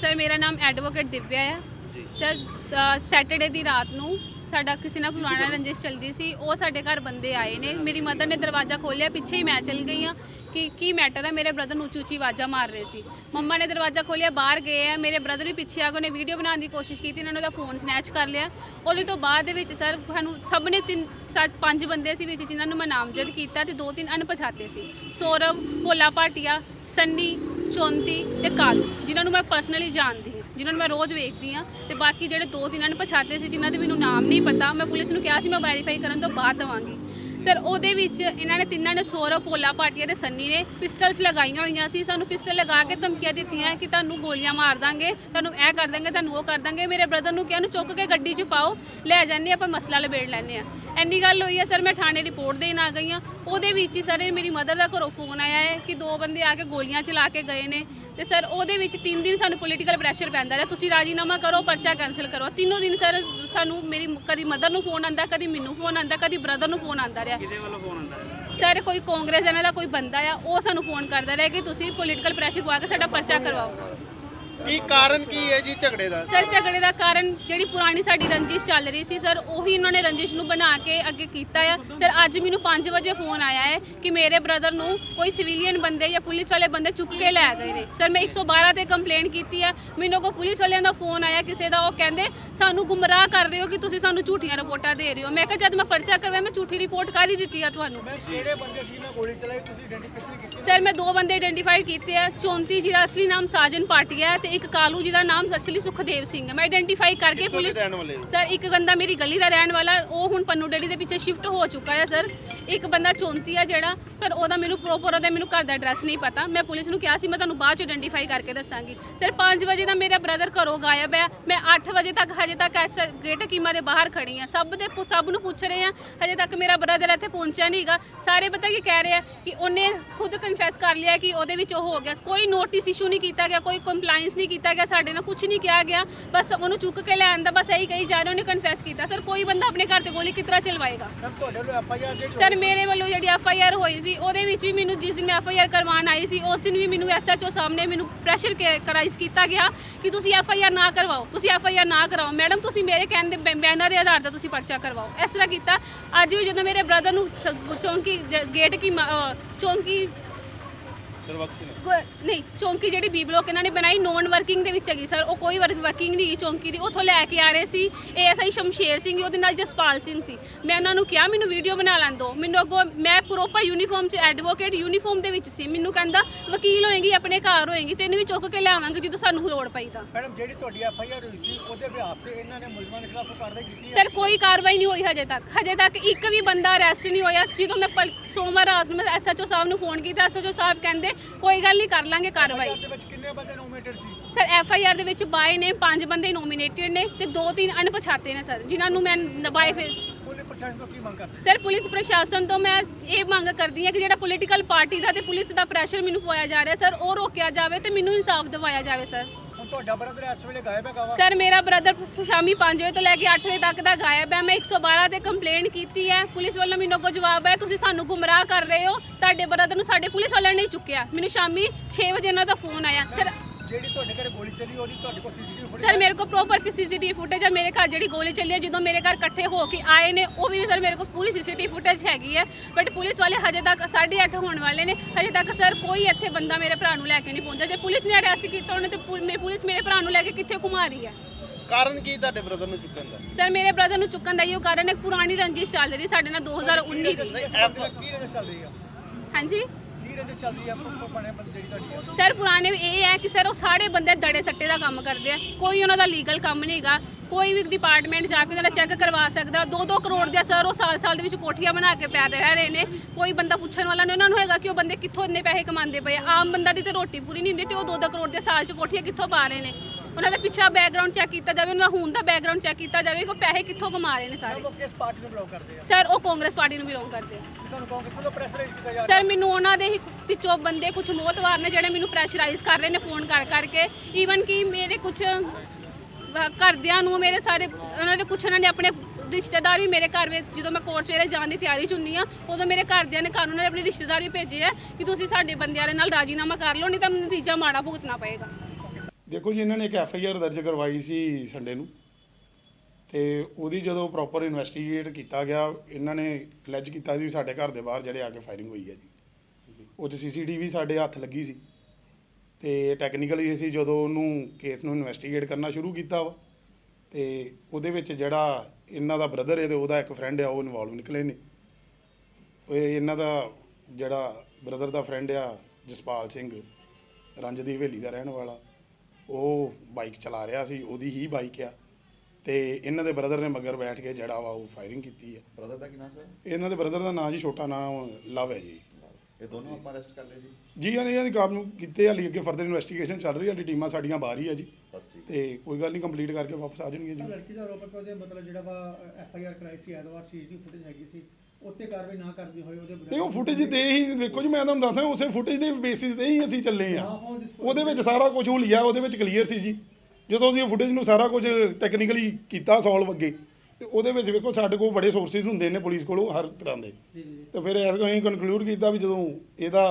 Sir ਮੇਰਾ ਨਾਮ advocate Divya ਹੈ ਸਰ ਸੈਟਰਡੇ ਦੀ ਰਾਤ ਨੂੰ ਸਾਡਾ ਕਿਸੇ ਨਾਲ ਪੁਰਾਣਾ ਰੰਜਿਸ਼ ਚੱਲਦੀ ਸੀ ਉਹ ਸਾਡੇ ਘਰ ਬੰਦੇ ਆਏ ਨੇ। ਮੇਰੀ ਮਦਰ ਨੇ ਦਰਵਾਜ਼ਾ ਖੋਲ੍ਹਿਆ ਪਿੱਛੇ ਹੀ ਮੈਂ ਚਲ ਗਈ ਆ ਕਿ ਕੀ ਮੈਟਰ ਹੈ ਮੇਰੇ ਬ੍ਰਦਰ ਨੂੰ ਉੱਚੀ ਉੱਚੀ ਆਵਾਜ਼ਾਂ ਮਾਰ ਰਹੇ ਸੀ। ਮੰਮਾ ਨੇ ਦਰਵਾਜ਼ਾ ਖੋਲ੍ਹਿਆ ਬਾਹਰ ਗਏ ਆ। ਮੇਰੇ ਬ੍ਰਦਰ ਵੀ ਪਿੱਛੇ ਆ ਗਏ ਨੇ ਵੀਡੀਓ ਬਣਾਉਣ ਦੀ ਕੋਸ਼ਿਸ਼ ਕੀਤੀ ਇਹਨਾਂ ਨੇ ਉਹਦਾ ਫੋਨ ਸਨੈਚ ਕਰ ਲਿਆ। ਉਹਦੇ ਤੋਂ ਬਾਅਦ ਦੇ ਵਿੱਚ ਸਰ ਸਾਨੂੰ ਸਭ ਨੇ ਤਿੰਨ ਸੱਤ ਪੰਜ ਬੰਦੇ ਸੀ ਵਿੱਚ ਜਿਨ੍ਹਾਂ ਨੂੰ ਮੈਂ ਨਾਮਜ਼ਦ ਕੀਤਾ ਤੇ ਦੋ ਤਿੰਨ ਅਣਪਛਾਤੇ ਸੀ। ਸੌਰਵ ਭੋਲਾ ਭਾਟੀਆ ਸੰਨੀ ਚੌਂਤੀ ਤੇ ਕਾਲੂ, ਜਿਨ੍ਹਾਂ ਨੂੰ ਮੈਂ ਪਰਸਨਲੀ ਜਾਣਦੀ ਹਾਂ, ਜਿਨ੍ਹਾਂ ਨੂੰ ਮੈਂ ਰੋਜ਼ ਵੇਖਦੀ ਹਾਂ ਤੇ ਬਾਕੀ ਜਿਹੜੇ ਦੋ ਤਿੰਨਾਂ ਨੇ ਪਛਾਤੇ ਸੀ, ਜਿਨ੍ਹਾਂ ਦੇ ਮੈਨੂੰ ਨਾਮ ਨਹੀਂ ਪਤਾ, ਮੈਂ ਪੁਲਿਸ ਨੂੰ ਕਿਹਾ ਸੀ ਮੈਂ ਵੈਰੀਫਾਈ ਕਰਨ ਤੋਂ ਬਾਅਦ ਦਵਾਂਗੀ। ਸਰ, ਉਹਦੇ ਵਿੱਚ ਇਹਨਾਂ ਨੇ ਤਿੰਨਾਂ ਨੇ ਸੌਰਵ, ਭੋਲਾ ਭਾਟੀਆ ਤੇ ਸੰਨੀ ਨੇ ਪਿਸਟਲਸ ਲਗਾਈਆਂ ਹੋਈਆਂ ਸੀ। ਸਾਨੂੰ ਪਿਸਟਲ ਲਗਾ ਕੇ ਧਮਕੀਆਂ ਦਿੱਤੀਆਂ ਕਿ ਤੁਹਾਨੂੰ ਗੋਲੀਆਂ ਮਾਰ ਦਾਂਗੇ, ਤੁਹਾਨੂੰ ਇਹ ਕਰ ਦਾਂਗੇ, ਤੁਹਾਨੂੰ ਉਹ ਕਰ ਦਾਂਗੇ। ਮੇਰੇ ਬ੍ਰਦਰ ਨੂੰ ਕਿਹਾ ਨੂੰ ਚੁੱਕ ਕੇ ਗੱਡੀ 'ਚ ਪਾਓ, ਲੈ ਜਾਂਦੇ ਆਪਾਂ ਮਸਲਾ ਲਬੇੜ ਲੈਂਦੇ ਆ ਇੰਨੀ ਗੱਲ ਹੋਈ ਹੈ ਸਰ, ਮੈਂ ਥਾਣੇ ਰਿਪੋਰਟ ਦੇਣ ਆ ਗਈ ਹਾਂ। ਉਹਦੇ ਵਿੱਚ ਹੀ ਸਰ ਮੇਰੀ ਮਦਰ ਦਾ ਘਰੋਂ ਫੋਨ ਆਇਆ ਹੈ ਕਿ ਦੋ ਬੰਦੇ ਆ ਕੇ ਗੋਲੀਆਂ ਚਲਾ ਕੇ ਗਏ ਨੇ। ਤੇ ਸਰ ਉਹਦੇ ਵਿੱਚ ਤਿੰਨ ਦਿਨ ਸਾਨੂੰ ਪੋਲੀਟੀਕਲ ਪ੍ਰੈਸ਼ਰ ਪੈਂਦਾ ਰਿਹਾ। ਤੁਸੀਂ ਰਾਜੀਨਾਮਾ ਕਰੋ ਪਰਚਾ ਕੈਨਸਲ ਕਰੋ। ਤਿੰਨੋਂ ਦਿਨ ਸਰ ਸਾਨੂੰ ਮੇਰੀ ਕਦੀ ਮਦਰ ਨੂੰ ਫੋਨ ਆਂਦਾ ਕਦੀ ਮੈਨੂੰ ਫੋਨ ਆਂਦਾ ਕਦੀ ਬ੍ਰਦਰ ਨੂੰ ਫੋਨ ਆਂਦਾ ਰਿਹਾ। ਕਿਹਦੇ ਵੱਲੋਂ ਫੋਨ ਆਉਂਦਾ ਹੈ ਸਰ ਕੋਈ ਕਾਂਗਰਸ ਇਹਨਾਂ ਦਾ ਕੋਈ ਬੰਦਾ ਆ ਉਹ ਸਾਨੂੰ ਫੋਨ ਕਰਦਾ ਰਿਹਾ ਕਿ ਤੁਸੀਂ ਪੋਲੀਟੀਕਲ ਪ੍ਰੈਸ਼ਰ ਪਵਾ ਕੇ ਸਾਡਾ ਪਰਚਾ ਕਰਵਾਓ। ਕੀ ਕਾਰਨ ਕੀ ਹੈ ਜੀ ਝਗੜੇ ਦਾ? ਸਰ ਝਗੜੇ ਦਾ ਕਾਰਨ ਜਿਹੜੀ ਪੁਰਾਣੀ ਸਾਡੀ ਰੰਜਿਸ਼ ਚੱਲ ਰਹੀ ਸੀ ਸਰ ਉਹੀ ਇਹਨਾਂ ਨੇ ਰੰਜਿਸ਼ ਨੂੰ ਬਣਾ ਕੇ ਅੱਗੇ ਕੀਤਾ ਆ। ਸਰ ਅੱਜ ਮੈਨੂੰ 5 ਵਜੇ ਫੋਨ ਆਇਆ ਹੈ ਕਿ ਮੇਰੇ ਬ੍ਰਦਰ ਨੂੰ ਕੋਈ ਸਿਵਿਲੀਅਨ ਬੰਦੇ ਜਾਂ ਪੁਲਿਸ ਵਾਲੇ ਬੰਦੇ ਚੁੱਕ ਕੇ ਲੈ ਗਏ ਨੇ। ਸਰ ਮੈਂ 112 ਤੇ ਕੰਪਲੇਂਟ ਕੀਤੀ ਹੈ ਮੈਨੂੰ ਕੋ ਪੁਲਿਸ ਵਾਲਿਆਂ ਦਾ ਫੋਨ ਆਇਆ ਕਿਸੇ ਦਾ ਉਹ ਕਹਿੰਦੇ ਸਾਨੂੰ ਗੁੰਮਰਾਹ ਕਰ ਰਹੇ ਹੋ ਕਿ ਤੁਸੀਂ ਸਾਨੂੰ ਝੂਠੀਆਂ ਰਿਪੋਰਟਾਂ ਦੇ ਰਹੇ ਹੋ। ਮੈਂ ਕਿਹਾ ਜਦ ਮੈਂ ਪਰਚਾ ਕਰਵਾਇਆ ਮੈਂ ਝੂਠੀ ਰਿਪੋਰਟ ਕਰ ਹੀ ਦਿੱਤੀ ਆ ਤੁਹਾਨੂੰ? ਮੈਂ ਕਿਹੜੇ ਬੰਦੇ ਸੀ? ਨਾ ਗੋਲੀ ਚਲਾਈ ਤੁਸੀਂ ਆਇਡੈਂਟੀਫਿਕੇਸ਼ਨ ਕੀਤੀ? ਸਰ ਮੈਂ ਦੋ ਬੰਦੇ ਆਇਡੈਂਟੀਫਾਈ ਕੀਤੇ ਆ। 34 ਜਿਹਦਾ ਅਸਲੀ ਨਾਮ ਸਾਜਨ ਪਾਟੀਆ ਤੇ ਇੱਕ ਕਾਲੂ ਜਿਹਦਾ ਨਾਮ ਅਸਲੀ ਸੁਖਦੇਵ ਸਿੰਘ ਹੈ ਮੈਂ ਆਇਡੈਂਟੀਫਾਈ ਕਰਕੇ ਪੁਲਿਸ ਰਹਿਣ ਵਾਲੇ ਹੋ? ਸਰ ਇੱਕ ਬੰਦਾ ਮੇਰੀ ਗਲੀ ਦਾ ਰਹਿਣ ਵਾਲਾ ਉਹ ਹੁਣ ਪੰਨੂ ਡੇੜੀ ਦੇ ਪਿੱਛੇ ਸ਼ਿਫਟ ਹੋ ਚੁੱਕਾ ਹੈ ਸਰ ਇੱਕ ਬੰਦਾ 34 ਆ ਜਿਹੜਾ ਸਰ ਉਹਦਾ ਮੈਨੂੰ ਪ੍ਰੋਪਰ ਉਹਦਾ ਮੈਨੂੰ ਘਰ ਦਾ ਐਡਰੈਸ ਨਹੀਂ ਪਤਾ। ਮੈਂ ਪੁਲਿਸ ਨੂੰ ਕਿਹਾ ਸੀ ਮੈਂ ਤੁਹਾਨੂੰ ਬਾਅਦ ਚ ਆਇਡੈਂਟੀਫਾਈ ਕਰਕੇ ਦੱਸਾਂਗੀ। ਸਰ 5 ਵਜੇ ਦਾ ਮੇਰਾ ਬ੍ਰਦਰ ਘਰੋਂ ਗਾਇਬ ਹੈ। ਮੈਂ 8 ਵਜੇ ਤੱਕ ਹਜੇ ਤੱਕ ਐਸ ਗ੍ਰੇਟ ਕੀਮਾ ਦੇ ਬਾਹਰ ਖੜੀ ਆ ਸਭ ਦੇ ਸਭ ਨੂੰ ਪੁੱਛ ਰਹੇ ਆ ਹਜੇ ਤੱਕ ਮੇਰਾ ਬ੍ਰਦਰ ਇੱਥੇ ਪਹੁੰਚਿਆ ਨਹੀਂਗਾ ਸਾਰੇ ਪਤਾ ਕੀ ਕਹਿ ਰਹੇ ਆ ਕਿ ਉਹਨੇ ਖੁਦ ਕਨਫੈਸ ਕਰ ਲਿਆ ਕਿ ਉਹਦੇ ਵਿੱਚ ਉਹ ਹੋ ਗਿਆ। ਕੋਈ ਨੋਟਿਸ ਇਸ਼ੂ ਨਹੀਂ ਕੀਤਾ ਗਿਆ ਕੋਈ ਕੰਪਲਾਈਂਸ ਨਹੀਂ ਕੀਤਾ ਗਿਆ ਸਾਡੇ ਨਾਲ ਕੁਝ ਨਹੀਂ ਕਿਹਾ ਗਿਆ। ਬਸ ਉਹਨੂੰ ਚੁੱਕ ਕੇ ਲੈਣ ਦਾ ਬਸ ਇਹੀ ਕਹੀ ਜਾ ਰਹੇ ਉਹਨੇ ਕਨਫੈਸ ਕੀਤਾ। ਸਰ ਕੋਈ ਬੰਦਾ ਆਪਣੇ ਘਰ ਤੇ ਗੋਲੀ ਕਿਤਰਾ ਚਲਵਾਏਗਾ? ਮੈਮ ਤੁਹਾਡੇ ਵੱਲੋਂ ਐਫ ਆਈ ਆਰ ਜਿਹੜੀ ਸਰ ਮੇਰੇ ਵੱਲੋਂ ਜਿਹੜੀ ਐਫ ਆਈ ਆਰ ਹੋਈ ਸੀ ਉਹਦੇ ਵਿੱਚ ਵੀ ਮੈਨੂੰ ਜਿਸ ਦਿਨ ਮੈਂ ਐਫ ਆਈ ਆਰ ਕਰਵਾਉਣ ਆਈ ਸੀ, ਉਸ ਦਿਨ ਵੀ ਮੈਨੂੰ ਐਸ ਐਚ ਓ ਸਾਹਮਣੇ ਮੈਨੂੰ ਪ੍ਰੈਸ਼ਰ ਕਰਾਈਜ਼ ਕੀਤਾ ਗਿਆ ਕਿ ਤੁਸੀਂ ਐਫ ਆਈ ਆਰ ਨਾ ਕਰਵਾਓ, ਤੁਸੀਂ ਐਫ ਆਈ ਆਰ ਨਾ ਕਰਾਓ। ਮੈਡਮ, ਤੁਸੀਂ ਮੇਰੇ ਕਹਿਣ ਦੇ ਬੈਨਰ ਦੇ ਆਧਾਰ ਤੇ ਤੁਸੀਂ ਪਰਚਾ ਕਰਵਾਓ। ਇਸ ਤਰ੍ਹਾਂ ਕੀਤਾ। ਅੱਜ ਵੀ ਜਦੋਂ ਮੇਰੇ ਬ੍ਰਦਰ ਨੂੰ ਚੌਂਕੀ, ਜ- ਗੇਟ ਕੀ ਚੌਂਕੀ ਨਹੀਂ ਚੌਂਕੀ ਜਿਹੜੀ ਬੀ ਬਲੋਕ ਇਹਨਾਂ ਨੇ ਬਣਾਈ ਨੋਨ ਵਰਕਿੰਗ ਦੇ ਵਿੱਚ ਹੈਗੀ ਸਰ ਉਹ ਕੋਈ ਵਰਕਿੰਗ ਨਹੀਂ ਚੌਂਕੀ ਦੀ। ਉੱਥੋਂ ਲੈ ਕੇ ਆ ਰਹੇ ਸੀ ਏਐਸਆਈ ਸ਼ਮਸ਼ੇਰ ਸਿੰਘ ਉਹਦੇ ਨਾਲ ਜਸਪਾਲ ਸਿੰਘ ਸੀ। ਮੈਂ ਉਹਨਾਂ ਨੂੰ ਕਿਹਾ ਮੈਨੂੰ ਵੀਡੀਓ ਬਣਾ ਲੈਣ ਦਿਓ। ਮੈਨੂੰ ਅੱਗੋਂ ਮੈਂ ਪ੍ਰੋਪਰ ਯੂਨੀਫਾਰਮ 'ਚ ਐਡਵੋਕੇਟ ਯੂਨੀਫਾਰਮ ਦੇ ਵਿੱਚ ਸੀ। ਮੈਨੂੰ ਕਹਿੰਦਾ ਵਕੀਲ ਹੋਏਗੀ ਆਪਣੇ ਘਰ ਹੋਏਗੀ ਤੈਨੂੰ ਵੀ ਚੁੱਕ ਕੇ ਲਿਆਵਾਂਗੇ ਜਦੋਂ ਸਾਨੂੰ ਲੋੜ ਪਈ ਤਾਂ। ਮੈਡਮ ਜਿਹੜੀ ਤੁਹਾਡੀ ਐਫ ਆਈ ਆਰ ਹੋਈ ਸੀ ਉਹਦੇ ਵਿਆਹ ਤੇ ਇਹਨਾਂ ਨੇ ਮੁਲਜ਼ਮਾਂ ਦੇ ਖਿਲਾਫ ਕਾਰਵਾਈ ਕੀਤੀ ਸਰ ਕੋਈ ਕਾਰਵਾਈ ਨਹੀਂ ਹੋਈ ਹਜੇ ਤੱਕ। ਹਜੇ ਤੱਕ ਇੱਕ ਵੀ ਬੰਦਾ ਅਰੈਸਟ ਨਹੀਂ ਹੋਇਆ। ਜਦੋਂ ਮੈਂ ਪਲ- ਸੋਮਵਾਰ ਰਾਤ ਨੂੰ ਮੈਂ ਐਸਐਚਓ ਸਾਹਿਬ ਨੂੰ ਫੋਨ ਕੀਤਾ ਐਸਐਚਓ ਸਾਹਿਬ ਕਹਿੰਦੇ ਕੋਈ ਗੱਲ ਨਹੀਂ ਕਰ ਲਾਂਗੇ ਕਾਰਵਾਈ। FIR ਦੇ ਵਿੱਚ ਕਿੰਨੇ ਬੰਦੇ ਨੋਮੀਨੇਟਡ ਸੀ? ਸਰ ਐਫ ਆਈ ਆਰ ਦੇ ਵਿੱਚ ਬਾਏ ਨੇ ਪੰਜ ਬੰਦੇ ਨੋਮੀਨੇਟਡ ਨੇ ਤੇ ਦੋ ਤਿੰਨ ਅਣਪਛਾਤੇ ਨੇ ਸਰ ਜਿਨ੍ਹਾਂ ਨੂੰ ਮੈਂ ਬਾਏ ਫਿਰ। ਪੁਲਿਸ ਪ੍ਰਸ਼ਾਸਨ ਤੋਂ ਕੀ ਮੰਗ ਕਰਦੇ? ਸਰ ਪੁਲਿਸ ਪ੍ਰਸ਼ਾਸਨ ਤੋਂ ਮੈਂ ਇਹ ਮੰਗ ਕਰਦੀ ਹਾਂ ਕਿ ਜਿਹੜਾ ਪੋਲੀਟੀਕਲ ਪਾਰਟੀ ਦਾ ਤੇ ਪੁਲਿਸ ਦਾ ਪ੍ਰੈਸ਼ਰ ਮੈਨੂੰ ਪਾਇਆ ਜਾ ਰਿਹਾ ਸਰ ਉਹ ਰੋਕਿਆ ਜਾਵੇ ਤੇ ਮੈਨੂੰ ਇਨਸਾਫ ਦਿਵਾਇਆ ਜਾਵੇ ਸਰ। ਤੁਹਾਡਾ ਬ੍ਰਦਰ ਇਸ ਵੇਲੇ ਗਾਇਬ ਹੈਗਾ ਵਾ। ਸਰ ਮੇਰਾ ਬ੍ਰਦਰ ਸ਼ਾਮੀ 5 ਵਜੇ ਤੋਂ ਲੈ ਕੇ 8 ਵਜੇ ਤੱਕ ਦਾ ਗਾਇਬ ਹੈ। ਮੈਂ 112 ਤੇ ਕੰਪਲੇਂਟ ਕੀਤੀ ਹੈ। ਪੁਲਿਸ ਵੱਲੋਂ ਮੈਨੂੰ ਅੱਗੋਂ ਜਵਾਬ ਹੈ, ਤੁਸੀਂ ਸਾਨੂੰ ਗੁੰਮਰਾਹ ਕਰ ਰਹੇ ਹੋ। ਤੁਹਾਡੇ ਬ੍ਰਦਰ ਨੂੰ ਸਾਡੇ ਪੁਲਿਸ ਵਾਲਿਆਂ ਨੇ ਚੁੱਕਿਆ। ਮੈਨੂੰ ਸ਼ਾਮੀ 6 ਵਜੇ ਇਹਨਾਂ ਦਾ ਫੋਨ ਆਇਆ। ਸਰ ਜਿਹੜੀ ਤੁਹਾਡੇ ਘਰੇ ਗੋਲੀ ਚੱਲੀ ਉਹਦੀ ਤੁਹਾਡੇ ਕੋਲ ਸੀਸੀਟੀਵੀ ਫੁਟੇਜ ਸਰ ਮੇਰੇ ਕੋਲ ਪ੍ਰੋਪਰ ਸੀਸੀਟੀਵੀ ਫੁਟੇਜ ਹੈ। ਮੇਰੇ ਘਰ ਜਿਹੜੀ ਗੋਲੀ ਚੱਲੀ ਹੈ ਜਦੋਂ ਮੇਰੇ ਘਰ ਇਕੱਠੇ ਹੋ ਕੇ ਆਏ ਨੇ ਉਹ ਵੀ ਸਰ ਮੇਰੇ ਕੋਲ ਪੂਰੀ ਸੀਸੀਟੀਵੀ ਫੁਟੇਜ ਹੈਗੀ ਹੈ। ਬਟ ਪੁਲਿਸ ਵਾਲੇ ਹਜੇ ਤੱਕ 8:30 ਹੋਣ ਵਾਲੇ ਨੇ। ਹਜੇ ਤੱਕ ਸਰ ਕੋਈ ਇੱਥੇ ਬੰਦਾ ਮੇਰੇ ਭਰਾ ਨੂੰ ਲੈ ਕੇ ਨਹੀਂ ਪਹੁੰਚਿਆ। ਜੇ ਪੁਲਿਸ ਨੇ ਅਰੈਸਟ ਕੀਤਾ ਉਹਨੇ ਤੇ ਪੁ- ਮੇਰੀ ਪੁਲਿਸ ਮੇਰੇ ਭਰਾ ਨੂੰ ਲੈ ਕੇ ਕਿੱਥੇ ਘੁਮਾ ਰਹੀ ਹੈ? ਕਾਰਨ ਕੀ ਤੁਹਾਡੇ ਬ੍ਰਦਰ ਨੂੰ ਚੁੱਕਣ ਦਾ? ਸਰ ਮੇਰੇ ਬ੍ਰਦਰ ਨੂੰ ਚੁੱਕਣ ਦਾ ਇਹੋ ਕਾਰਨ ਹੈ ਪੁਰਾਣੀ ਰੰਜਿਸ਼ ਚੱਲ ਰਹੀ ਸਾਡੇ ਨਾਲ 2019 ਦੀ ਨਹੀਂ ਐਫ ਕੀ ਰੰਜ ਚੱਲ ਰਹੀ ਆ ਹਾਂਜੀ? ਸਰ, ਪੁਰਾਣੇ ਇਹ ਹੈ ਕਿ ਸਰ, ਉਹ ਸਾਰੇ ਬੰਦੇ ਦੜੇ ਸੱਟੇ ਦਾ ਕੰਮ ਕਰਦੇ ਆ। ਕੋਈ ਉਹਨਾਂ ਦਾ ਲੀਗਲ ਕੰਮ ਨਹੀਂ ਹੈਗਾ। ਕੋਈ ਵੀ ਡਿਪਾਰਟਮੈਂਟ ਜਾ ਕੇ ਉਹਨਾਂ ਦਾ ਚੈੱਕ ਕਰਵਾ ਸਕਦਾ। 2-2 ਕਰੋੜ ਦੇ ਸਰ, ਉਹ ਸਾਲ-ਸਾਲ ਦੇ ਵਿੱਚ ਕੋਠੀਆਂ ਬਣਾ ਕੇ ਪੈ ਰਹਿ ਰਹੇ ਨੇ। ਕੋਈ ਬੰਦਾ ਪੁੱਛਣ ਵਾਲਾ ਨਹੀਂ, ਉਹਨਾਂ ਨੂੰ ਹੈਗਾ ਕਿ ਉਹ ਬੰਦੇ ਕਿੱਥੋਂ ਇੰਨੇ ਪੈਸੇ ਕਮਾਉਂਦੇ ਪਏ ਆਮ ਬੰਦਾ ਦੀ ਤੇ ਰੋਟੀ ਪੂਰੀ ਨਹੀਂ ਹੁੰਦੀ ਤੇ ਉਹ 2-2 ਕਰੋੜ ਦੇ ਸਾਲ 'ਚ ਕੋਠੀਆਂ ਕਿੱਥੋਂ ਪਾ ਰਹੇ ਨੇ? ਉਹਨਾਂ ਦਾ ਪਿੱਛਾ ਬੈਕਗ੍ਰਾਉਂਡ ਚੈੱਕ ਕੀਤਾ ਜਾਵੇ ਉਹਨਾਂ ਦਾ ਹੁਣ ਦਾ ਬੈਕਗ੍ਰਾਉਂਡ ਚੈੱਕ ਕੀਤਾ ਜਾਵੇ ਕਿ ਉਹ ਪੈਸੇ ਕਿੱਥੋਂ ਕਮਾ ਰਹੇ ਨੇ ਸਾਰੇ। ਉਹ ਕਿਸ ਪਾਰਟੀ ਨੂੰ ਬਲੌਕ ਕਰਦੇ ਆ? ਸਰ ਉਹ ਕਾਂਗਰਸ ਪਾਰਟੀ ਨੂੰ ਬਿਲੋਂਗ ਕਰਦੇ ਆ। ਤੁਹਾਨੂੰ ਕਾਂਗਰਸ ਵੱਲੋਂ ਪ੍ਰੈਸ਼ਰਾਈਜ਼ ਕੀਤਾ ਜਾ ਰਿਹਾ ਸਰ ਮੈਨੂੰ ਉਹਨਾਂ ਦੇ ਹੀ ਪਿੱਛੋਂ ਬੰਦੇ ਕੁਝ ਮੋਤਵਾਰ ਨੇ ਜਿਹੜੇ ਮੈਨੂੰ ਪ੍ਰੈਸ਼ਰਾਈਜ਼ ਕਰ ਰਹੇ ਨੇ ਫੋਨ ਕਰ ਕਰਕੇ। ਈਵਨ ਕਿ ਮੇਰੇ ਕੁਝ ਘਰਦਿਆਂ ਨੂੰ ਮੇਰੇ ਸਾਰੇ ਉਹਨਾਂ ਦੇ ਕੁਝ ਉਹਨਾਂ ਨੇ ਆਪਣੇ ਰਿਸ਼ਤੇਦਾਰ ਵੀ ਮੇਰੇ ਘਰ ਵਿੱਚ ਜਦੋਂ ਮੈਂ ਕੋਰਸ ਵੇਲੇ ਜਾਣ ਦੀ ਤਿਆਰੀ ਚ ਹੁੰਦੀ ਆ ਉਦੋਂ ਮੇਰੇ ਘਰਦਿਆਂ ਨੇ ਕਾਨੂੰਨ ਨੇ ਆਪਣੇ ਰਿਸ਼ਤੇਦਾਰ ਵੀ ਭੇਜੇ ਆ ਕਿ ਤੁਸੀਂ ਸਾਡੇ ਬੰਦਿਆਂ ਦੇ ਨਾਲ ਰਾਜੀਨਾਮਾ ਕਰ ਲਓ ਨਹੀਂ ਤਾਂ ਨਤੀਜਾ ਮਾੜਾ ਭੁਗਤਣਾ ਪਏਗਾ। ਦੇਖੋ ਜੀ, ਇਹਨਾਂ ਨੇ ਇੱਕ ਐਫ ਆਈ ਆਰ ਦਰਜ ਕਰਵਾਈ ਸੀ ਸੰਡੇ ਨੂੰ ਤੇ ਉਹਦੀ ਜਦੋਂ ਪ੍ਰੋਪਰ ਇਨਵੈਸਟੀਗੇਟ ਕੀਤਾ ਗਿਆ, ਇਹਨਾਂ ਨੇ ਅਲੈਜ ਕੀਤਾ ਸੀ ਵੀ ਸਾਡੇ ਘਰ ਦੇ ਬਾਹਰ ਜਿਹੜੇ ਆ ਕੇ ਫਾਇਰਿੰਗ ਹੋਈ ਹੈ ਜੀ। ਉਹ 'ਚ ਸੀਸੀਟੀਵੀ ਸਾਡੇ ਹੱਥ ਲੱਗੀ ਸੀ ਤੇ ਟੈਕਨੀਕਲੀ ਅਸੀਂ ਜਦੋਂ ਉਹਨੂੰ ਕੇਸ ਨੂੰ ਇਨਵੈਸਟੀਗੇਟ ਕਰਨਾ ਸ਼ੁਰੂ ਕੀਤਾ ਵਾ ਤੇ ਉਹਦੇ ਵਿੱਚ ਜਿਹੜਾ ਇਹਨਾਂ ਦਾ ਬ੍ਰਦਰ ਹੈ ਤੇ ਉਹਦਾ ਇੱਕ ਫਰੈਂਡ ਆ, ਉਹ ਇਨਵੋਲਵ ਨਿਕਲੇ ਨੇ। ਇਹ ਇਹਨਾਂ ਦਾ ਜਿਹੜਾ ਬ੍ਰਦਰ ਦਾ ਫਰੈਂਡ ਆ, ਜਸਪਾਲ ਸਿੰਘ ਰੰਜ ਦੀ ਹਵੇਲੀ ਦਾ ਰਹਿਣ ਵਾਲਾ। ਉਹ ਬਾਈਕ ਚਲਾ ਰਿਹਾ ਸੀ ਉਹਦੀ ਹੀ ਬਾਈਕ ਆ। ਤੇ ਇਹਨਾਂ ਦੇ ਬ੍ਰਦਰ ਨੇ ਮਗਰ ਬੈਠ ਕੇ ਜਿਹੜਾ ਵਾ ਉਹ ਫਾਇਰਿੰਗ ਕੀਤੀ ਆ। ਬ੍ਰਦਰ ਦਾ ਕੀ ਨਾਮ ਸਰ ਇਹਨਾਂ ਦੇ ਬ੍ਰਦਰ ਦਾ ਨਾਂ ਜੀ ਛੋਟਾ ਨਾਮ ਲਵ ਹੈ ਜੀ। ਇਹ ਦੋਨੋਂ ਆਪਾਂ ਅਰੈਸਟ ਕਰ ਲਏ ਜੀ। ਜੀ ਇਹਨਾਂ ਇਹਨਾਂ ਦੀ ਕਾਬੂ ਕੀਤੇ ਹਾਲੀ ਅੱਗੇ ਫਰਦਰ ਇਨਵੈਸਟੀਗੇਸ਼ਨ ਚੱਲ ਰਹੀ ਹੈ ਹਾਲੀ ਟੀਮਾਂ ਸਾਡੀਆਂ ਬਾਹਰ ਹੀ ਆ ਜੀ। ਬਸ ਠੀਕ। ਤੇ ਕੋਈ ਗੱਲ ਨਹੀਂ ਕੰਪਲੀਟ ਕਰਕੇ ਵਾਪਸ ਆ ਜਾਣਗੇ ਜੀ। ਲੜਕੀ ਦਾ ਆਰੋਪ ਹੈ ਕਿ ਉਹਦੇ ਮਤਲਬ ਜਿਹੜਾ ਵਾ ਐਫ ਆਈ ਆਰ ਕਰਾਈ ਸੀ ਐਤਵਾਰ ਚੀਜ਼ ਦੀ ਫੁਟੇਜ ਹੈਗੀ ਸੀ। ਉੱਤੇ ਕਾਰਵਾਈ ਨਾ ਕਰਦੀ ਹੋਏ ਉਹਦੇ ਨਹੀਂ ਉਹ ਫੁਟੇਜ ਤੇ ਹੀ ਵੇਖੋ ਜੀ ਮੈਂ ਤੁਹਾਨੂੰ ਦੱਸ ਉਸੇ ਫੁਟੇਜ ਦੇ ਬੇਸਿਸ ਤੇ ਹੀ ਅਸੀਂ ਚੱਲੇ ਆ ਉਹਦੇ ਵਿੱਚ ਸਾਰਾ ਕੁਝ ਹੁਲੀਆ ਉਹਦੇ ਵਿੱਚ ਕਲੀਅਰ ਸੀ ਜੀ। ਜਦੋਂ ਅਸੀਂ ਫੁਟੇਜ ਨੂੰ ਸਾਰਾ ਕੁਝ ਟੈਕਨੀਕਲੀ ਕੀਤਾ ਸੋਲਵ ਅੱਗੇ ਤੇ ਉਹਦੇ ਵਿੱਚ ਵੇਖੋ ਸਾਡੇ ਕੋਲ ਬੜੇ ਸੋਰਸਿਸ ਹੁੰਦੇ ਨੇ ਪੁਲਿਸ ਕੋਲੋਂ ਹਰ ਤਰ੍ਹਾਂ ਦੇ। ਤੇ ਫਿਰ ਐਸ ਅਸੀਂ ਕਨਕਲੂਡ ਕੀਤਾ ਵੀ ਜਦੋਂ ਇਹਦਾ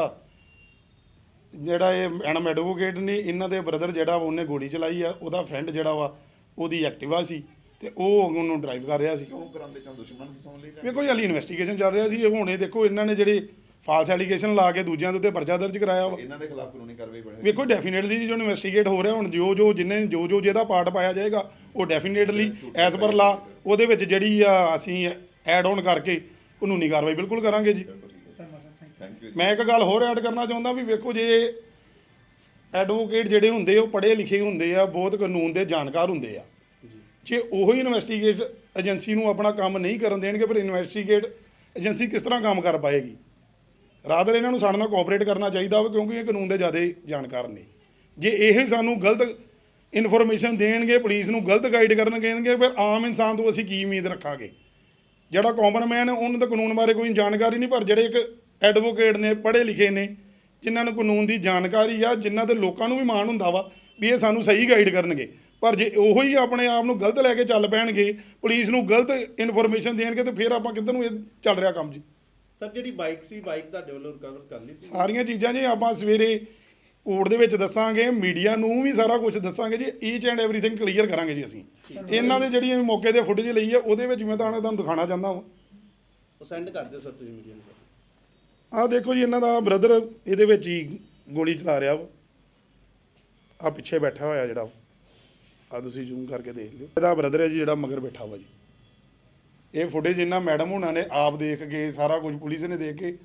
ਜਿਹੜਾ ਇਹ ਮੈਡਮ ਐਡਵੋਕੇਟ ਨੇ ਇਹਨਾਂ ਦੇ ਬ੍ਰਦਰ ਜਿਹੜਾ ਉਹਨੇ ਗੋਲੀ ਚਲਾਈ ਆ ਉਹਦਾ ਫਰੈਂਡ ਜਿਹੜਾ ਵਾ ਉਹਦੀ ਐਕਟਿਵਾ ਸੀ। ਤੇ ਉਹ ਉਹਨੂੰ ਡਰਾਈਵ ਕਰ ਰਿਹਾ ਸੀ। ਕਿਉਂ ਕਰਾਉਂਦੇ ਕਿਉਂ ਦੁਸ਼ਮਣ ਫਸਾਉਣ ਲਈ ਵੇਖੋ ਜੀ ਹਾਲੀ ਇਨਵੈਸਟੀਗੇਸ਼ਨ ਚੱਲ ਰਿਹਾ ਸੀ ਇਹ ਹੁਣ ਇਹ ਦੇਖੋ ਇਹਨਾਂ ਨੇ ਜਿਹੜੇ ਫਾਲਸ ਐਲੀਗੇਸ਼ਨ ਲਾ ਕੇ ਦੂਜਿਆਂ ਦੇ ਉੱਤੇ ਪਰਚਾ ਦਰਜ ਕਰਾਇਆ ਵਾ। ਇਹਨਾਂ ਦੇ ਖਿਲਾਫ ਕਾਨੂੰਨੀ ਕਾਰਵਾਈ ਬਣੇ ਵੇਖੋ ਡੈਫੀਨੇਟਲੀ ਜੋ ਇਨਵੈਸਟੀਗੇਟ ਹੋ ਰਿਹਾ ਹੁਣ ਜੋ ਜੋ ਜਿੰਨੇ ਜੋ ਜੋ ਜਿਹਦਾ ਪਾਰਟ ਪਾਇਆ ਜਾਏਗਾ ਉਹ ਡੈਫੀਨੇਟਲੀ ਐਸ ਪਰ ਲਾ ਉਹਦੇ ਵਿੱਚ ਜਿਹੜੀ ਆ ਅਸੀਂ ਐਡ ਆਨ ਕਰਕੇ ਕਾਨੂੰਨੀ ਕਾਰਵਾਈ ਬਿਲਕੁਲ ਕਰਾਂਗੇ ਜੀ। ਮੈਂ ਇੱਕ ਗੱਲ ਹੋਰ ਐਡ ਕਰਨਾ ਚਾਹੁੰਦਾ ਵੀ ਵੇਖੋ ਜੇ ਐਡਵੋਕੇਟ ਜਿਹੜੇ ਹੁੰਦੇ ਉਹ ਪੜ੍ਹੇ ਲਿਖੇ ਹੁੰਦੇ ਆ ਬਹੁਤ ਕਾਨੂੰਨ ਦੇ ਜਾਣਕਾਰ ਹੁੰਦੇ ਆ। ਜੇ ਉਹੀ ਇਨਵੈਸਟੀਗੇਟ ਏਜੰਸੀ ਨੂੰ ਆਪਣਾ ਕੰਮ ਨਹੀਂ ਕਰਨ ਦੇਣਗੇ, ਫਿਰ ਇਨਵੈਸਟੀਗੇਟ ਏਜੰਸੀ ਕਿਸ ਤਰ੍ਹਾਂ ਕੰਮ ਕਰ ਪਾਏਗੀ? ਰਾਦਰ ਇਹਨਾਂ ਨੂੰ ਸਾਡੇ ਨਾਲ ਕੋਆਪਰੇਟ ਕਰਨਾ ਚਾਹੀਦਾ ਵਾ ਕਿਉਂਕਿ ਇਹ ਕਾਨੂੰਨ ਦੇ ਜ਼ਿਆਦਾ ਜਾਣਕਾਰ ਨੇ। ਜੇ ਇਹ ਸਾਨੂੰ ਗਲਤ ਇਨਫੋਰਮੇਸ਼ਨ ਦੇਣਗੇ ਪੁਲਿਸ ਨੂੰ ਗਲਤ ਗਾਈਡ ਕਰਨਗੇ ਫਿਰ ਆਮ ਇਨਸਾਨ ਤੋਂ ਅਸੀਂ ਕੀ ਉਮੀਦ ਰੱਖਾਂਗੇ? ਜਿਹੜਾ ਕਾਮਨ ਮੈਨ ਉਹਨੂੰ ਤਾਂ ਕਾਨੂੰਨ ਬਾਰੇ ਕੋਈ ਜਾਣਕਾਰੀ ਨਹੀਂ, ਪਰ ਜਿਹੜੇ ਇੱਕ ਐਡਵੋਕੇਟ ਨੇ, ਪੜ੍ਹੇ ਲਿਖੇ ਨੇ, ਜਿਨ੍ਹਾਂ ਨੂੰ ਕਾਨੂੰਨ ਦੀ ਜਾਣਕਾਰੀ ਆ, ਜਿਨ੍ਹਾਂ ਤੇ ਲੋਕਾਂ ਨੂੰ ਵੀ ਮਾਣ ਹੁੰਦਾ ਵਾ, ਵੀ ਇਹ ਸਾਨੂੰ ਸਹੀ ਗਾਈਡ ਕਰਨਗੇ। ਪਰ ਜੇ ਉਹੋ ਹੀ ਆਪਣੇ ਆਪ ਨੂੰ ਗਲਤ ਲੈ ਕੇ ਚੱਲ ਪੈਣਗੇ ਪੁਲਿਸ ਨੂੰ ਗਲਤ ਇਨਫੋਰਮੇਸ਼ਨ ਦੇਣਗੇ ਤੇ ਫਿਰ ਆਪਾਂ ਕਿੱਧਰ ਨੂੰ ਇਹ ਚੱਲ ਰਿਹਾ ਕੰਮ ਜੀ? ਸਰ ਜਿਹੜੀ ਬਾਈਕ ਸੀ ਬਾਈਕ ਵੱਲੋਂ ਰਿਕਵਰ ਕਰ ਲਈ ਸਾਰੀਆਂ ਚੀਜ਼ਾਂ ਜੀ ਆਪਾਂ ਸਵੇਰੇ ਕੋਰਟ ਦੇ ਵਿੱਚ ਦੱਸਾਂਗੇ ਮੀਡੀਆ ਨੂੰ ਵੀ ਸਾਰਾ ਕੁਝ ਦੱਸਾਂਗੇ ਜੀ ਈਚ ਐਂਡ ਐਵਰੀਥਿੰਗ ਕਲੀਅਰ ਕਰਾਂਗੇ ਜੀ ਅਸੀਂ। ਇਹਨਾਂ ਦੇ ਜਿਹੜੀ ਮੌਕੇ ਤੇ ਫੁਟੇਜ ਲਈ ਹੈ ਉਹਦੇ ਵਿੱਚ ਮੈਂ ਤੁਹਾਨੂੰ ਦਿਖਾਉਣਾ ਚਾਹੁੰਦਾ ਹਾਂ ਉਹ ਸੈਂਡ ਕਰ ਦਿਓ ਸਰ ਤੁਸੀਂ ਮੀਡੀਆ ਨੂੰ। ਆਹ ਦੇਖੋ ਜੀ ਇਹਨਾਂ ਦਾ ਬ੍ਰਦਰ ਇਹਦੇ ਵਿੱਚ ਹੀ ਗੋਲੀ ਚਲਾ ਰਿਹਾ ਵਾ। ਆ ਪਿੱਛੇ ਬੈਠਾ ਹੋਇਆ ਜਿਹੜਾ ਆ ਤੁਸੀਂ ਜ਼ੂਮ ਕਰਕੇ ਦੇਖ ਲਿਓ। ਇਹਦਾ ਬ੍ਰਦਰ ਹੈ ਜੀ ਜਿਹੜਾ ਮਗਰ ਬੈਠਾ ਵਾ ਜੀ। ਇਹ ਫੁਟੇਜ ਇਹਨਾਂ ਮੈਡਮ ਹੁਣਾਂ ਨੇ ਆਪ ਦੇਖ ਕੇ ਸਾਰਾ ਕੁਝ ਪੁਲਿਸ ਨੇ ਦੇਖ ਕੇ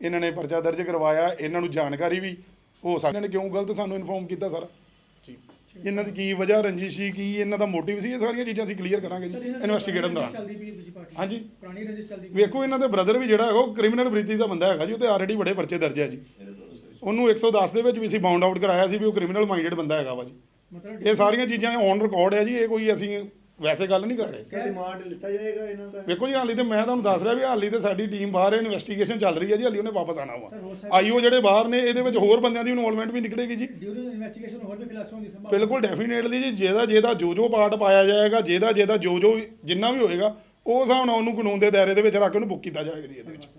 ਇਹਨਾਂ ਨੇ ਪਰਚਾ ਦਰਜ ਕਰਵਾਇਆ ਇਹਨਾਂ ਨੂੰ ਜਾਣਕਾਰੀ ਵੀ ਹੋ ਸਕਦੀ ਇਹਨਾਂ ਨੇ ਕਿਉਂ ਗਲਤ ਸਾਨੂੰ ਇਨਫੋਰਮ ਕੀਤਾ ਸਾਰਾ? ਠੀਕ। ਇਹਨਾਂ ਦੀ ਕੀ ਵਜ੍ਹਾ ਰੰਜਿਸ਼ ਸੀ ਕੀ ਇਹਨਾਂ ਦਾ ਮੋਟਿਵ ਸੀ ਇਹ ਸਾਰੀਆਂ ਚੀਜ਼ਾਂ ਅਸੀਂ ਕਲੀਅਰ ਕਰਾਂਗੇ ਜੀ ਇਨਵੈਸਟੀਗੇਟ ਦੌਰਾਨ ਹਾਂਜੀ। ਪੁਰਾਣੀ ਰੰਜਿਸ਼ ਚੱਲਦੀ ਪਈ ਵੇਖੋ ਇਹਨਾਂ ਦੇ ਬ੍ਰਦਰ ਵੀ ਜਿਹੜਾ ਹੈਗਾ ਉਹ ਕ੍ਰਿਮੀਨਲ ਬ੍ਰਿਤੀ ਦਾ ਬੰਦਾ ਹੈਗਾ ਜੀ ਉਹ ਤੇ ਆਲਰੇਡੀ ਬੜੇ ਪਰਚੇ ਦਰਜ ਹੈ ਜੀ। ਉਹਨੂੰ 110 ਦੇ ਵਿੱਚ ਵੀ ਅਸੀਂ ਬਾਉਂਡ ਆਊਟ ਕਰਾਇਆ ਸੀ ਵੀ ਉਹ ਕ੍ਰਿਮੀਨਲ ਮਾਈਂਡਡ ਬੰਦਾ ਹੈਗਾ ਵਾ ਜੀ। ਮਤਲਬ ਇਹ ਸਾਰੀਆਂ ਚੀਜ਼ਾਂ ਔਨ ਰਿਕਾਰਡ ਹੈ ਜੀ ਇਹ ਕੋਈ ਅਸੀਂ ਵੈਸੇ ਗੱਲ ਨਹੀਂ ਕਰ ਰਹੇ। ਡਿਮਾਂਡ ਲਿੱਤਾ ਜਾਏਗਾ ਇਹਨਾਂ ਦਾ? ਵੇਖੋ ਜੀ ਹਾਲੀ ਤੇ ਮੈਂ ਤੁਹਾਨੂੰ ਦੱਸ ਰਿਹਾ ਵੀ ਹਾਲੀ ਤੇ ਸਾਡੀ ਟੀਮ ਬਾਹਰ ਇਨਵੈਸਟੀਗੇਸ਼ਨ ਚੱਲ ਰਹੀ ਹੈ ਜੀ ਹਾਲੀ ਉਹਨੇ ਵਾਪਸ ਆਣਾ ਵਾ। ਆਈਓ ਜਿਹੜੇ ਬਾਹਰ ਨੇ ਇਹਦੇ ਵਿੱਚ ਹੋਰ ਬੰਦਿਆਂ ਦੀ ਇਨਵੋਲਵਮੈਂਟ ਵੀ ਨਿਕਲੇਗੀ ਜੀ। ਡਿਊਰਿੰਗ ਇਨਵੈਸਟੀਗੇਸ਼ਨ ਹੋਰ ਵੀ ਖਿਲਾਫ ਹੋਣ ਦੀ ਸੰਭਾਵਨਾ ਬਿਲਕੁਲ ਡੈਫੀਨੇਟਲੀ ਜੀ ਜਿਹਦਾ ਜਿਹਦਾ ਜੋ ਜੋ ਪਾਰਟ ਪਾਇਆ ਜਾਏਗਾ ਜਿਹਦਾ ਜਿਹਦਾ ਜੋ ਜੋ ਜਿੰਨਾ ਵੀ ਹੋਏਗਾ ਉਹ ਹਿਸਾਬ ਨਾਲ ਉਹਨੂੰ ਕਾਨੂੰਨ ਦੇ ਦਾਇਰੇ ਦੇ ਵਿੱਚ ਰੱਖ ਕੇ ਉਹਨੂੰ ਬੁੱਕ ਕੀਤਾ ਜਾਏਗਾ ਜੀ ਇਹਦੇ ਵਿੱਚ।